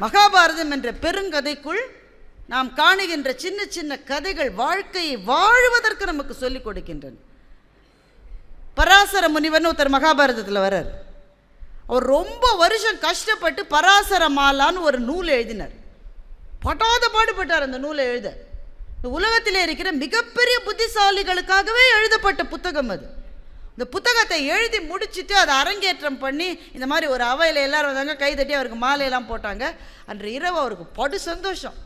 மகாபாரதம் என்ற பெருங்கதைக்குள் நாம் காணுகின்ற சின்ன சின்ன கதைகள் வாழ்க்கையை வாழ்வதற்கு நமக்கு சொல்லிக் கொடுக்கின்றன. பராசர முனிவர்னு ஒருத்தர் மகாபாரதத்தில் வர்றார். அவர் ரொம்ப வருஷம் கஷ்டப்பட்டு பராசர மாலான்னு ஒரு நூல் எழுதினார். படாத பாடுபட்டார் அந்த நூலை எழுத. உலகத்திலே இருக்கிற மிகப்பெரிய புத்திசாலிகளுக்காகவே எழுதப்பட்ட புத்தகம் அது. இந்த புத்தகத்தை எழுதி முடிச்சிட்டு அதை அரங்கேற்றம் பண்ணி இந்த மாதிரி ஒரு அவையில் எல்லாரும் வந்தாங்க கைதட்டி அவருக்கு மாலையெல்லாம் போட்டாங்க. அன்று இரவு அவருக்கு படு சந்தோஷம்.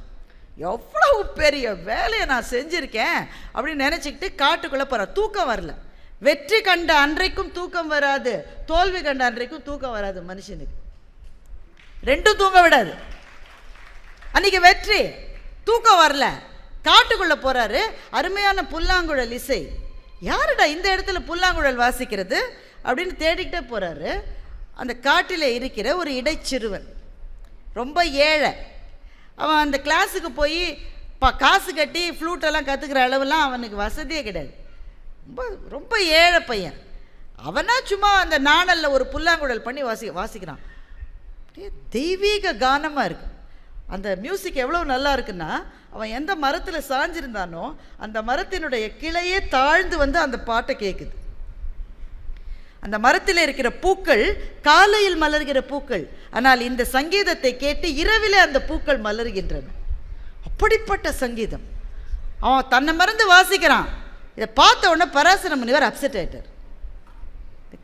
எவ்வளவு பெரிய வேலையை நான் செஞ்சுருக்கேன் அப்படின்னு நினச்சிக்கிட்டு காட்டுக்குள்ளே போகிறார் தூக்கம் வரல. வெற்றி கண்ட அன்றைக்கும் தூக்கம் வராது தோல்வி கண்ட அன்றைக்கும் தூக்கம் வராது மனுஷனுக்கு. ரெண்டும் தூங்க விடாது. அன்றைக்கி வெற்றி தூக்கம் வரல. காட்டுக்குள்ளே போகிறாரு அருமையான புல்லாங்குழல் இசை. யாருடா இந்த இடத்துல புல்லாங்குழல் வாசிக்கிறது அப்படின்னு தேடிக்கிட்டே போகிறாரு அந்த காட்டில் இருக்கிற ஒரு இடைச்சிறுவன். ரொம்ப ஏழை. அவன் அந்த கிளாஸுக்கு போய் ப காசு கட்டி ஃப்ளூட்டெல்லாம் கற்றுக்கிற அளவுலாம் அவனுக்கு வசதியே கிடையாது. ரொம்ப ரொம்ப ஏழை பையன். அவனா சும்மா அந்த நாணலில் ஒரு புல்லாங்குழல் பண்ணி வாசி வாசிக்கிறான். தெய்வீக கானமாக இருக்குது அந்த மியூசிக் எவ்வளோ நல்லா இருக்குன்னா அவன் எந்த மரத்தில் சாஞ்சிருந்தானோ அந்த மரத்தினுடைய கிளையே தாழ்ந்து வந்து அந்த பாட்டை கேட்குது அந்த மரத்தில் இருக்கிற பூக்கள் காலையில் மலர்கிற பூக்கள் ஆனால் இந்த சங்கீதத்தை கேட்டு இரவிலே அந்த பூக்கள் மலர்கின்றன. அப்படிப்பட்ட சங்கீதம். அவன் தன்னை மறந்து வாசிக்கிறான். இதை பார்த்த உடனே பராசர முனிவர் அப்செட் ஆகிட்டார்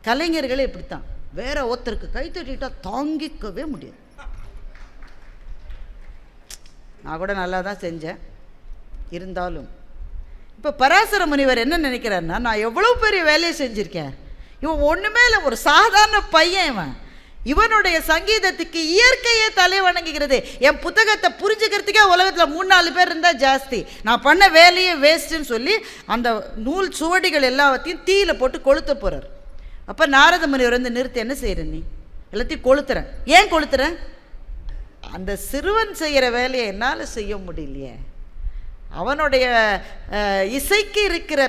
கலைஞர்களே இப்படித்தான். வேற ஒருத்தருக்கு கை தட்டிட்டா தாங்கிக்கவே முடியாது. நான் கூட நல்லா தான் செஞ்சேன். இருந்தாலும் இப்போ பராசர முனிவர் என்ன நினைக்கிறாருன்னா நான் எவ்வளோ பெரிய வேலையை செஞ்சுருக்கேன். இவன் ஒன்றுமே இல்லை ஒரு சாதாரண பையன் இவன். இவனுடைய சங்கீதத்துக்கு இயற்கையே தலை வணங்குகிறது. என் புத்தகத்தை புரிஞ்சுக்கிறதுக்கே உலகத்தில் மூணு நாலு பேர் இருந்தால் ஜாஸ்தி. நான் பண்ண வேலையே வேஸ்ட்டுன்னு சொல்லி அந்த நூல் சுவடிகள் எல்லாத்தையும் தீயில போட்டு கொளுத்த போகிறார் அப்போ நாரத முனிவர் வந்து நிறுத்தி என்ன செய்கிற நீ? எல்லாத்தையும் கொளுத்துறேன் ஏன் கொளுத்துறேன் அந்த சிறுவன் செய்கிற வேலையை என்னால் செய்ய முடியலையே. அவனுடைய இசைக்கு இருக்கிற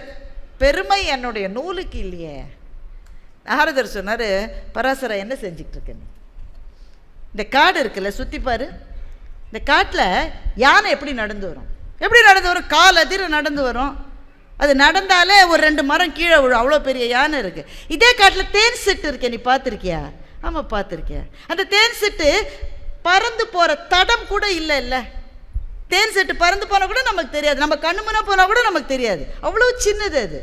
பெருமை என்னுடைய நூலுக்கு இல்லையே. நாரதர் சொன்னார் பராசரா என்ன செஞ்சுக்கிட்டு இருக்க நீ? இந்த காடு இருக்குல்ல சுற்றிப்பார் இந்த காட்டில் யானை எப்படி நடந்து வரும்? எப்படி நடந்து வரும்? கால் அதிர நடந்து வரும். அது நடந்தாலே ஒரு ரெண்டு மரம் கீழே விழும். அவ்வளோ பெரிய யானை இருக்குது இதே காட்டில் தேன் சிட்டு இருக்கே நீ பார்த்துருக்கியா? ஆமாம் பார்த்துருக்கேன் அந்த தேன் சிட்டு பறந்து போகிற தடம் கூட இல்லை இல்லை. தேன் செட்டு பறந்து போனால் கூட நமக்கு தெரியாது. நம்ம கண்ணு முன்னா போனால் கூட நமக்கு தெரியாது. அவ்வளோ சின்னது அது.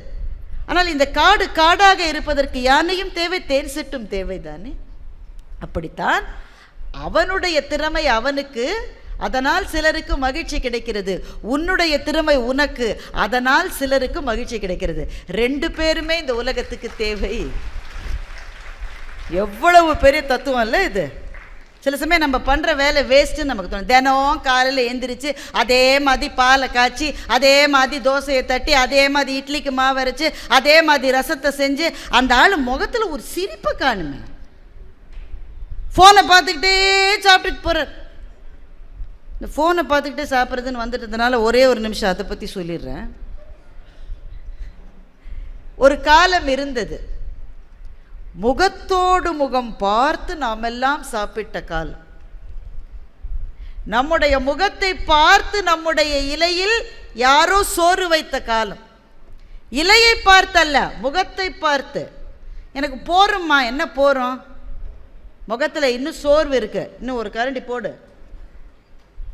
ஆனால் இந்த காடு காடாக இருப்பதற்கு யானையும் தேவை தேன் செட்டும் தேவை தானே அப்படித்தான் அவனுடைய திறமை அவனுக்கு அதனால் சிலருக்கு மகிழ்ச்சி கிடைக்கிறது. உன்னுடைய திறமை உனக்கு அதனால் சிலருக்கு மகிழ்ச்சி கிடைக்கிறது. ரெண்டு பேருமே இந்த உலகத்துக்கு தேவை. எவ்வளவு பெரிய தத்துவம் இல்லை இது. சில சமயம் நம்ம பண்ணுற வேலை வேஸ்ட்டுன்னு நமக்கு தோணும். தினம் காலையில் எந்திரிச்சு அதே மாதிரி பாலை காய்ச்சி அதே மாதிரி தோசையை தட்டி அதே மாதிரி இட்லிக்கு மாவு அரைச்சி அதே மாதிரி ரசத்தை செஞ்சு அந்த ஆள் முகத்தில் ஒரு சிரிப்பை காணுமே. ஃபோனை பார்த்துக்கிட்டே சாப்பிட்டுட்டு போகிறார் இந்த ஃபோனை பார்த்துக்கிட்டே சாப்பிட்றதுன்னு வந்துட்டதுனால ஒரே ஒரு நிமிஷம் அதை பற்றி சொல்லிடுறேன். ஒரு காலம் இருந்தது. முகத்தோடு முகம் பார்த்து நாமெல்லாம் சாப்பிட்ட காலம். நம்முடைய முகத்தை பார்த்து நம்முடைய இலையில் யாரோ சோறு வைத்த காலம். இலையை பார்த்தல்ல முகத்தை பார்த்து. எனக்கு போகிறோம்மா என்ன போகிறோம் முகத்தில் இன்னும் சோர்வு இருக்கு. இன்னும் ஒரு கரண்டி போடு.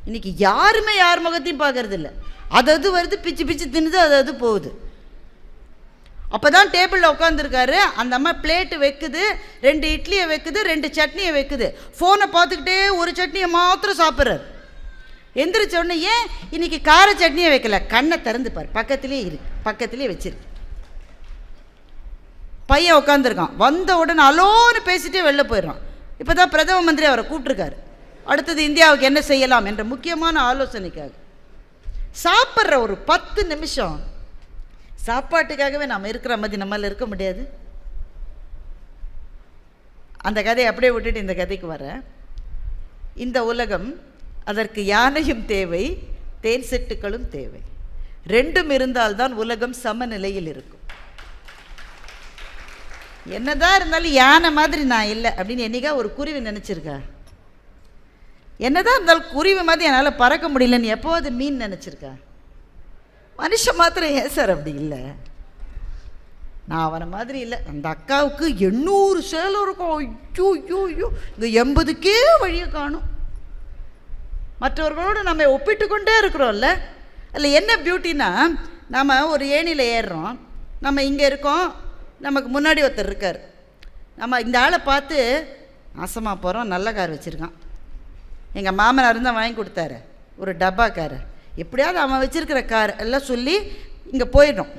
இன்றைக்கி யாருமே யார் முகத்தையும் பார்க்கறதில்ல. அது அது வருது பிச்சு பிச்சு தின்னுது அது அது போகுது. அப்போ தான் டேபிளில் உட்காந்துருக்காரு அந்த அம்மா பிளேட்டு வைக்குது ரெண்டு இட்லியை வைக்குது ரெண்டு சட்னியை வைக்குது. ஃபோனை பார்த்துக்கிட்டே ஒரு சட்னியை மாத்திரம் சாப்பிட்றாரு. எந்திரிச்ச உடனே ஏன் இன்னைக்கு கார சட்னியை வைக்கல? கண்ணை திறந்துப்பார் பக்கத்துலேயே இருக்கு பக்கத்துலேயே வச்சிருக்கு பையன் உட்காந்துருக்கான் வந்த உடனே அலோன்னு பேசிட்டே வெளில போயிடுறான். இப்போ தான் பிரதம மந்திரி அவரை கூப்பிட்ருக்காரு அடுத்தது இந்தியாவுக்கு என்ன செய்யலாம் என்ற முக்கியமான ஆலோசனைக்காக. சாப்பிட்ற ஒரு பத்து நிமிஷம் சாப்பாட்டுக்காகவே நாம் இருக்கிற மாதிரி நம்மளால் இருக்க முடியாது. அந்த கதையை அப்படியே விட்டுட்டு இந்த கதைக்கு வரேன். இந்த உலகம் அதற்கு யானையும் தேவை தேன் செட்டுக்களும் தேவை. ரெண்டும் இருந்தால்தான் உலகம் சமநிலையில் இருக்கும். என்னதான் இருந்தாலும் யானை மாதிரி நான் இல்லை அப்படின்னு என்னைக்கா ஒரு குருவி நினச்சிருக்கா? என்னதான் இருந்தாலும் குருவி மாதிரி என்னால் பறக்க முடியலன்னு எப்போது மீன் நினச்சிருக்கா? மனுஷன் மாத்திரம் ஏன் சார் அப்படி இல்லை? நான் அவனை மாதிரி இல்லை. அந்த அக்காவுக்கு எண்ணூறு சேலம் இருக்கும். ஐயோ ஐயோ ஐயோ. இந்த எண்பதுக்கே வழியை காணும். மற்றவர்களோடு நம்ம ஒப்பிட்டு கொண்டே இருக்கிறோம்ல. அதில் என்ன பியூட்டினா நம்ம ஒரு ஏணியில் ஏறுறோம். நம்ம இங்கே இருக்கோம். நமக்கு முன்னாடி ஒருத்தர் இருக்கார். நம்ம இந்த ஆளை பார்த்து நாசமாக போகிறோம் நல்ல கார் வச்சுருக்கான். எங்கள் மாமனார் தான் வாங்கி கொடுத்தாரு. ஒரு டப்பா காரை எப்படியாவது அவன் வச்சுருக்கிற கார் எல்லாம் சொல்லி இங்கே போயிட்டோம்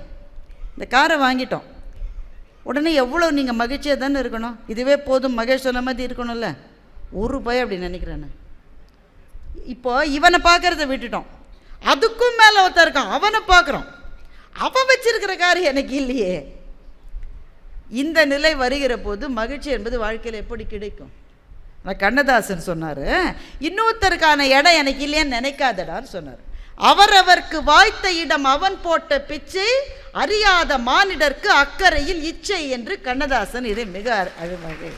இந்த காரை வாங்கிட்டோம். உடனே எவ்வளோ நீங்கள் மகிழ்ச்சியாக தானே இருக்கணும்? இதுவே போதும் மகேஷ் சொன்ன மாதிரி இருக்கணும்ல. ஒரு பயம் அப்படி நினைக்கிறேன்னு இப்போது இப்போ இவனை பார்க்குறத விட்டுட்டோம். அதுக்கும் மேலே ஒருத்தன் இருக்கான். அவனை பார்க்குறோம். அவன் வச்சிருக்கிற கார் எனக்கு இல்லையே. இந்த நிலை வருகிற போது மகிழ்ச்சி என்பது வாழ்க்கையில் எப்படி கிடைக்கும்? நான் கண்ணதாசன் சொன்னார் இன்னொருத்தருக்கான இடம் எனக்கு இல்லைன்னு நினைக்காதடான்னு சொன்னார். அவரவர்க்கு வாய்த்த இடம் அவன் போட்ட பிச்சை அறியாத மானிடர்க்கு அக்கறையில் இச்சை என்று கண்ணதாசன் இதை மிக அழ- அழகாக